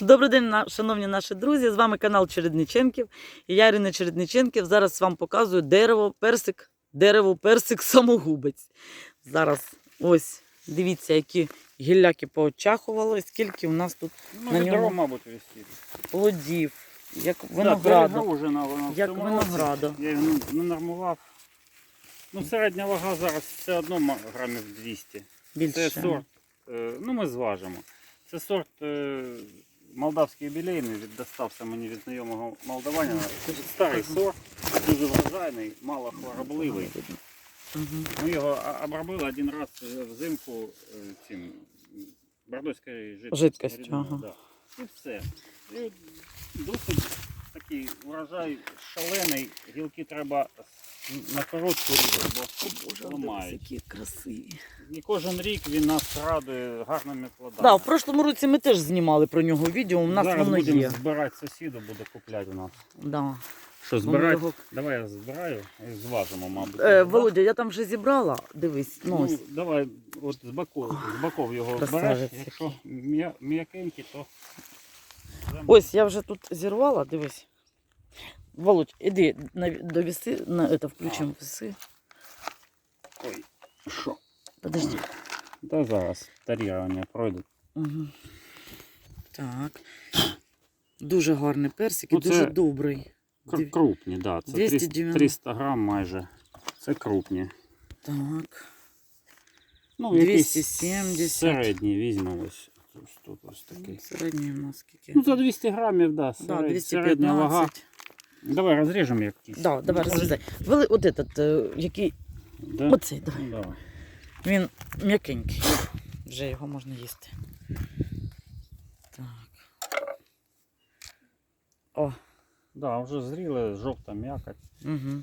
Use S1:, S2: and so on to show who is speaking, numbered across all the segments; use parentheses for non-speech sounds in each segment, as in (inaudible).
S1: Добрий день, шановні наші друзі. З вами канал Чередниченків. І я Ірина Чередниченків. Зараз вам показую дерево, персик, дерево, персик, (laughs) самогубець. Зараз ось дивіться, які гілляки поочахували, скільки у нас тут
S2: Ну,
S1: На ньому
S2: мабуть, висить.
S1: плодів, як
S2: Да,
S1: винограду.
S2: перегружена вона
S1: Як винограду.
S2: Я його не нормував. Ну, середня вага зараз все одно грамів 200.
S1: Більше.
S2: Це сорт, е, ну ми зважимо. Це сорт е, молдавський юбілейний, від- достався мені від знайомого молдаванина. Старий сорт, дуже врожайний, мало хворобливий. Ми його обробили один раз е, взимку е, цим бордоською жидкістю.
S1: Жидкістю, ага.
S2: да. І все. І досить такий урожай шалений, гілки треба на коротку різати, бо ламають.
S1: які красиві.
S2: І кожен рік він нас радує гарними плодами.
S1: Да, в прошлому році ми теж знімали про нього відео. У нас
S2: Зараз
S1: воно
S2: будемо
S1: є.
S2: збирати сусіду, буде купляти у нас.
S1: Да.
S2: Що збирати?
S1: його-
S2: Давай я збираю і зважимо, мабуть.
S1: Е, Володя, я там вже зібрала. Дивись, ну,
S2: Ну,
S1: ось.
S2: давай от з боков, з боков його збереш. Якщо м'якенький, то
S1: Ось я вже тут зірвала, дивись. Володь, іди на, до віси, на это, включимо віси.
S2: Ой, що?
S1: Подожди.
S2: Та зараз тарірування пройдуть.
S1: Угу. Так. Дуже гарний персик і
S2: Ну, це
S1: дуже добрий.
S2: Кр-
S1: Див-
S2: Крупні, так. Да. Це 300,
S1: 290.
S2: 300 грам майже. Це крупні.
S1: Так.
S2: Ну, якийсь
S1: 270.
S2: середній візьмемо ось. Ось тут ось такий.
S1: Середній у нас скільки?
S2: Ну, за 200 грамів, да,
S1: да,
S2: серед- середня вага. Давай розріжемо якийсь.
S1: Да, давай розрізай. Вели от этот, е, який.
S2: Да?
S1: Оцей, давай.
S2: Ну, давай.
S1: Він м'якенький. Вже його можна їсти. Так. О,
S2: Да, вже зріле, жовта м'якоть.
S1: угу.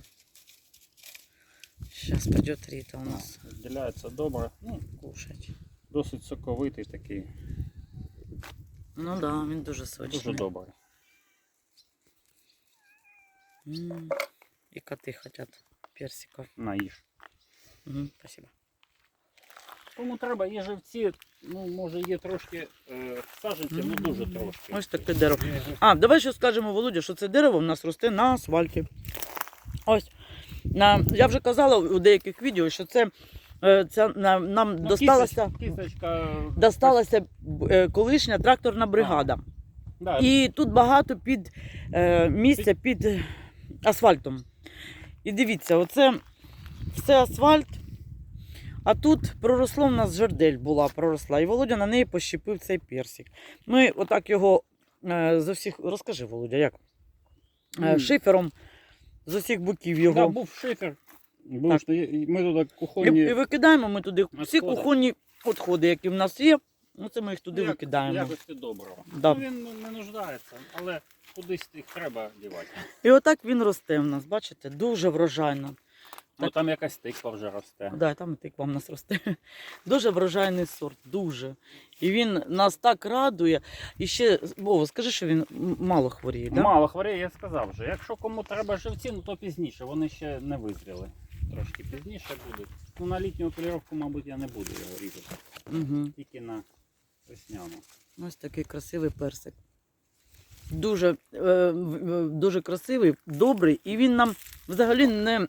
S1: Сейчас пойдет Рита у нас
S2: Відділяється добре. Ну,
S1: кушать.
S2: досить соковитий такий.
S1: Ну да, він дуже сочний.
S2: Дуже добрий.
S1: М, І коти хотять персиков.
S2: На їж.
S1: Угу, спасибо.
S2: Кому треба, є живці, ну, може є трошки е, саджанців, ну дуже трошки.
S1: Ось таке дерево. А, давай ще скажемо, Володя, що це дерево в нас росте на асфальті. Ось. На, я вже казала у деяких відео, що це, е, це на, нам
S2: Ну,
S1: досталася,
S2: кісточ- Кісточка. (laughs)
S1: досталася е, колишня тракторна бригада.
S2: Да,
S1: І тут багато під е, місця під асфальтом. І дивіться, оце все асфальт. А тут проросло в нас жердель була, проросла. І Володя на неї пощепив цей персик. Ми отак його е, з усіх. Розкажи, Володя, як? Е, шифером з усіх боків
S2: Да,
S1: його.
S2: був шифер. Був,
S1: Так.
S2: що ми туди
S1: І,
S2: кухонні.
S1: і викидаємо ми туди всі кухонні відходи, які в нас є. Ну, це ми їх туди
S2: як-
S1: викидаємо.
S2: Якості доброго.
S1: Да.
S2: Ну, він не нуждається, але кудись їх треба дівати.
S1: І отак він росте в нас, бачите, дуже врожайно.
S2: Ну
S1: Так.
S2: там якась тиква вже росте.
S1: Да, там і тиква в нас росте. (laughs) Дуже врожайний сорт, дуже. І він нас так радує. І ще, Вова, скажи, що він мало хворіє, да?
S2: Мало хворіє, я сказав вже. Якщо кому треба живці, ну то пізніше, вони ще не визріли. Трошки пізніше будуть. Ну на літню поліровку, мабуть, я не буду його різати.
S1: Угу.
S2: Тільки на весняну.
S1: Ось такий красивий персик. Дуже, е, дуже красивий, добрий, і він нам взагалі не,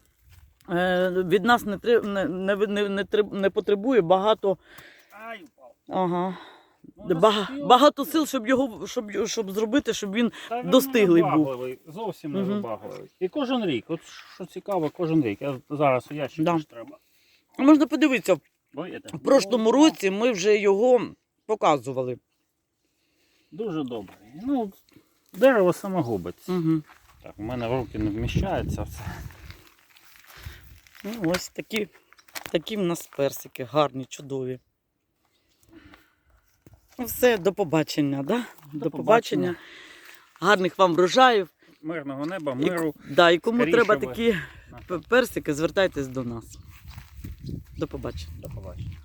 S1: е, від нас не, не, не, не, не, не потребує багато,
S2: Ай, упав.
S1: ага, бага, багато сил, щоб його щоб, щоб зробити, щоб він
S2: Та він
S1: достиглий був.
S2: невибагливий, Зовсім не
S1: Мгм.
S2: вибагливий. І кожен рік, от що цікаво, кожен рік. Я зараз у ящик
S1: Да.
S2: треба.
S1: можна подивитися. В прошлому році ми вже його показували.
S2: Дуже добрий. Ну, дерево самогубець.
S1: Угу.
S2: Так, у мене в руки не вміщається все.
S1: Ну, ось такі, такі в нас персики, гарні, чудові. Ну, все, до побачення, да? До,
S2: До
S1: побачення.
S2: побачення.
S1: Гарних вам врожаїв.
S2: Мирного неба,
S1: І,
S2: миру.
S1: да, і кому
S2: скоріше
S1: треба
S2: ви.
S1: такі персики, звертайтесь до нас. До побачення.
S2: До побачення.